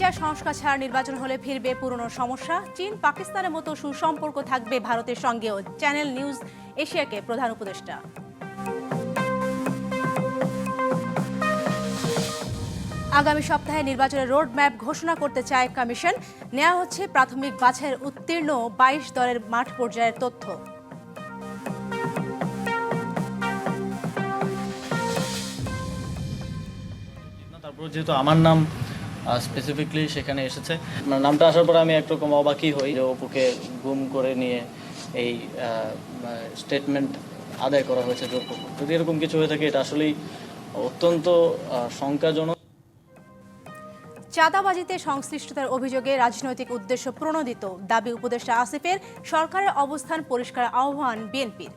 বিচার, সংস্কার ছাড়া নির্বাচন হলে ফিরবে পুরনো সমস্যা। চীন, পাকিস্তানের মতো সুসম্পর্ক থাকবে ভারতের সঙ্গেও। চ্যানেল নিউজ, এশিয়াকে প্রধান উপদেষ্টা। আগামী সপ্তাহে নির্বাচনের রোড ম্যাপ ঘোষণা করতে চায় কমিশন। নেওয়া হচ্ছে প্রাথমিক বাছাইয়ের উত্তীর্ণ বাইশ দলের মাঠ পর্যায়ের তথ্য। তারপর যেহেতু আমার নাম স্পেসিফিকলি সেখানে এসেছে। আমার নামটা আসার পর আমি একরকম অবাকই হই যে অপুকে গুম করে নিয়ে এই স্টেটমেন্ট আদায় করা হয়েছে জোরপূর্বক। যদি এরকম কিছু হয়ে থাকে এটা আসলেই অত্যন্ত শঙ্কাজনক। চাঁদাবাজিতে সংশ্লিষ্টতার অভিযোগে রাজনৈতিক উদ্দেশ্য প্রণোদিত দাবি উপদেষ্টা আসিফের সরকারের অবস্থান পরিষ্কার আহ্বান বিএনপির।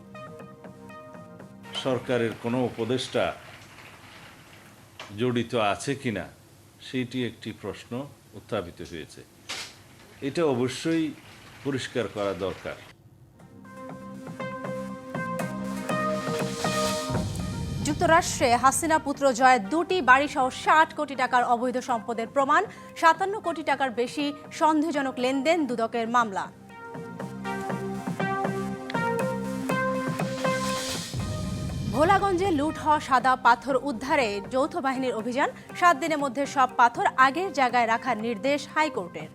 সরকারের কোনো উপদেষ্টা জড়িত আছে কিনা? সেইটি একটি প্রশ্ন উত্থাপিত হয়েছে। এটা অবশ্যই পরিষ্কার করা দরকার। যুক্তরাষ্ট্রে হাসিনা পুত্র জয়ের দুটি বাড়িসহ ষাট কোটি টাকার অবৈধ সম্পদের প্রমাণ, সাতান্ন কোটি টাকার বেশি সন্দেহজনক লেনদেন দুদকের মামলা। ভোলাগঞ্জে লুট হওয়া সাদা পাথর উদ্ধারে যৌথ বাহিনীর অভিযান। সাত দিনের মধ্যে সব পাথর আগের জায়গায় রাখার নির্দেশ হাইকোর্টের।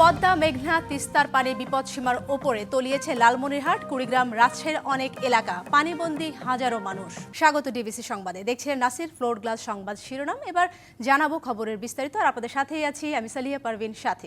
পদ্মা, মেঘনা, তিস্তার পানি বিপদসীমার ওপরে তলিয়েছে লালমনিরহাট, কুড়িগ্রাম রাজশাহীর অনেক এলাকা। পানিবন্দী হাজারো মানুষ। স্বাগত ডিবিসি সংবাদে। দেখছিলেন নাসির ফ্লোর গ্লাস সংবাদ শিরোনাম। এবার জানাব খবরের বিস্তারিত। আর আপনাদের সাথেই আছি আমি সালিয়া পারভিন সাথে।